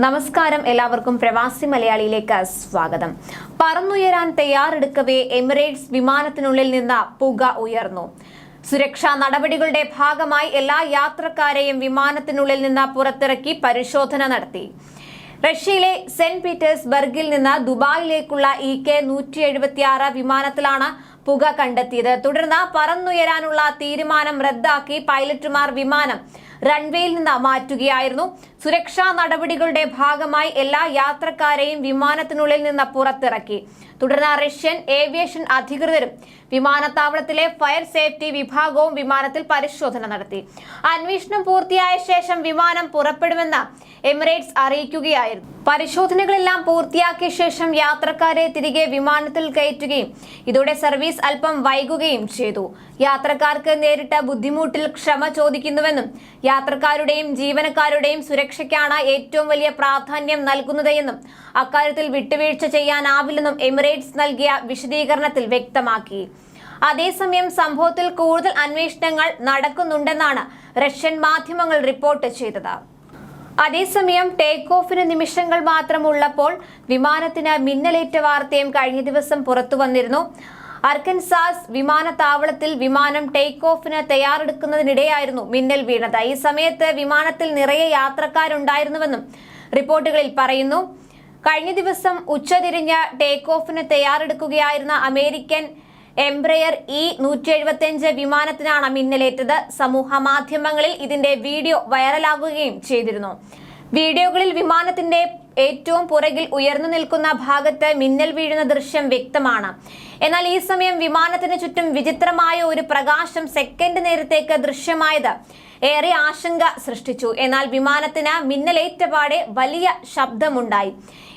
നമസ്കാരം. എല്ലാവർക്കും പ്രവാസി മലയാളിയിലേക്ക് സ്വാഗതം. പറന്നുയരാൻ തയ്യാറെടുക്കവേ എമിറേറ്റ്സ് വിമാനത്തിനുള്ളിൽ നിന്ന് പുക ഉയർന്നു. സുരക്ഷാ നടപടികളുടെ ഭാഗമായി എല്ലാ യാത്രക്കാരെയും വിമാനത്തിനുള്ളിൽ നിന്ന് പുറത്തിറക്കി പരിശോധന നടത്തി. റഷ്യയിലെ സെന്റ് പീറ്റേഴ്സ്ബർഗിൽ നിന്ന് ദുബായിലേക്കുള്ള ഇ കെ നൂറ്റി എഴുപത്തിയാറ് വിമാനത്തിലാണ് പുക കണ്ടെത്തിയത്. തുടർന്ന് പറന്നുയരാനുള്ള തീരുമാനം റദ്ദാക്കി പൈലറ്റുമാർ വിമാനം റൺവേയിൽ നിന്ന് മാറ്റുകയായിരുന്നു. സുരക്ഷാ നടപടികളുടെ ഭാഗമായി എല്ലാ യാത്രക്കാരെയും വിമാനത്തിനുള്ളിൽ നിന്ന് പുറത്തിറക്കി. തുടർന്ന് റഷ്യൻ ഏവിയേഷൻ അധികൃതരും വിമാനത്താവളത്തിലെ ഫയർ സേഫ്റ്റി വിഭാഗവും വിമാനത്തിൽ പരിശോധന നടത്തി. അന്വേഷണം പൂർത്തിയായ ശേഷം വിമാനം പുറപ്പെടുമെന്ന് എമിറേറ്റ്സ് അറിയിക്കുകയായിരുന്നു. പരിശോധനകളെല്ലാം പൂർത്തിയാക്കിയ ശേഷം യാത്രക്കാരെ തിരികെ വിമാനത്തിൽ കയറ്റുകയും ഇതോടെ സർവീസ് അല്പം വൈകുകയും ചെയ്തു. യാത്രക്കാർക്ക് നേരിട്ട ബുദ്ധിമുട്ടിൽ ക്ഷമ ചോദിക്കുന്നുവെന്നും യാത്രക്കാരുടെയും ജീവനക്കാരുടെയും സുരക്ഷയ്ക്കാണ് ഏറ്റവും വലിയ പ്രാധാന്യം നൽകുന്നതെന്നും അക്കാര്യത്തിൽ വിട്ടുവീഴ്ച ചെയ്യാനാവില്ലെന്നും എമിറേറ്റ്സ് നൽകിയ വിശദീകരണത്തിൽ വ്യക്തമാക്കി. അതേസമയം സംഭവത്തിൽ കൂടുതൽ അന്വേഷണങ്ങൾ നടക്കുന്നുണ്ടെന്നാണ് റഷ്യൻ മാധ്യമങ്ങൾ റിപ്പോർട്ട് ചെയ്തത്. അതേസമയം ടേക്ക് ഓഫിന് നിമിഷങ്ങൾ മാത്രമുള്ളപ്പോൾ വിമാനത്തിന് മിന്നലേറ്റ വാർത്തയും കഴിഞ്ഞ ദിവസം പുറത്തു വന്നിരുന്നു. അർക്കൻസാസ് വിമാനത്താവളത്തിൽ വിമാനം ടേക്ക് ഓഫിന് തയ്യാറെടുക്കുന്നതിനിടെയായിരുന്നു മിന്നൽ വീണത്. ഈ സമയത്ത് വിമാനത്തിൽ നിറയെ യാത്രക്കാരുണ്ടായിരുന്നുവെന്നും റിപ്പോർട്ടുകളിൽ പറയുന്നു. കഴിഞ്ഞ ദിവസം ഉച്ചതിരിഞ്ഞ് ടേക്ക് ഓഫിന് തയ്യാറെടുക്കുകയായിരുന്ന അമേരിക്കൻ എംബ്രയർ ഇ നൂറ്റി എഴുപത്തിയഞ്ച് വിമാനത്തിനാണ് മിന്നലേറ്റത്. സമൂഹ മാധ്യമങ്ങളിൽ ഇതിന്റെ വീഡിയോ വൈറലാകുകയും ചെയ്തിരുന്നു. വീഡിയോകളിൽ വിമാനത്തിന്റെ ഏറ്റവും പുറകിൽ ഉയർന്നു നിൽക്കുന്ന ഭാഗത്ത് മിന്നൽ വീഴുന്ന ദൃശ്യം വ്യക്തമാണ്. എന്നാൽ ഈ സമയം വിമാനത്തിന് ചുറ്റും വിചിത്രമായ ഒരു പ്രകാശം സെക്കൻഡ് നേരത്തേക്ക് ദൃശ്യമായത് ഏറെ ആശങ്ക സൃഷ്ടിച്ചു. എന്നാൽ വിമാനത്തിന് മിന്നലേറ്റപാടെ വലിയ ശബ്ദമുണ്ടായി.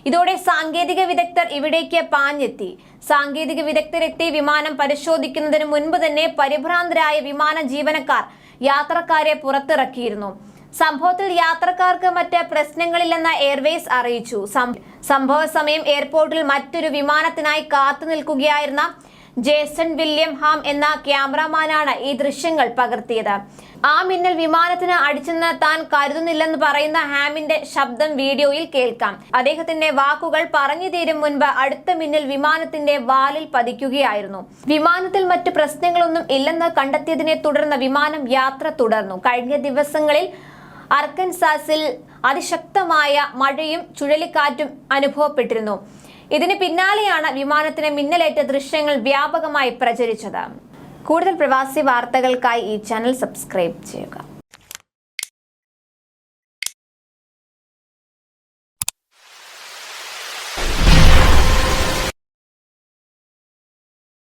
ഇതോടെ സാങ്കേതിക വിദഗ്ധർ ഇവിടേക്ക് പാഞ്ഞെത്തി. സാങ്കേതിക വിദഗ്ധരെത്തി വിമാനം പരിശോധിക്കുന്നതിന് മുൻപ് തന്നെ പരിഭ്രാന്തരായ വിമാന ജീവനക്കാർ യാത്രക്കാരെ പുറത്തിറക്കിയിരുന്നു. സംഭവത്തിൽ യാത്രക്കാർക്ക് മറ്റ് പ്രശ്നങ്ങളില്ലെന്ന് എയർവേസ് അറിയിച്ചു. സംഭവ സമയം എയർപോർട്ടിൽ മറ്റൊരു വിമാനത്തിനായി കാത്തു നിൽക്കുകയായിരുന്ന ജേസൺ വില്യം ഹാം എന്ന ക്യാമറമാനാണ് ഈ ദൃശ്യങ്ങൾ പകർത്തിയത്. ആ മിന്നൽ വിമാനത്തിന് അടിച്ചെന്ന് താൻ കരുതുന്നില്ലെന്ന് പറയുന്ന ഹാമിന്റെ ശബ്ദം വീഡിയോയിൽ കേൾക്കാം. അദ്ദേഹത്തിന്റെ വാക്കുകൾ പറഞ്ഞു തീരും മുൻപ് അടുത്ത മിന്നൽ വിമാനത്തിന്റെ വാലിൽ പതിക്കുകയായിരുന്നു. വിമാനത്തിൽ മറ്റു പ്രശ്നങ്ങളൊന്നും ഇല്ലെന്ന് കണ്ടെത്തിയതിനെ തുടർന്ന് വിമാനം യാത്ര തുടർന്നു. കഴിഞ്ഞ ദിവസങ്ങളിൽ അർക്കൻസാസിൽ അതിശക്തമായ മഴയും ചുഴലിക്കാറ്റും അനുഭവപ്പെട്ടിരുന്നു. ഇതിന് പിന്നാലെയാണ് വിമാനത്തിന് മിന്നലേറ്റ ദൃശ്യങ്ങൾ വ്യാപകമായി പ്രചരിച്ചത്. കൂടുതൽ പ്രവാസി വാർത്തകൾക്കായി ഈ ചാനൽ സബ്സ്ക്രൈബ് ചെയ്യുക.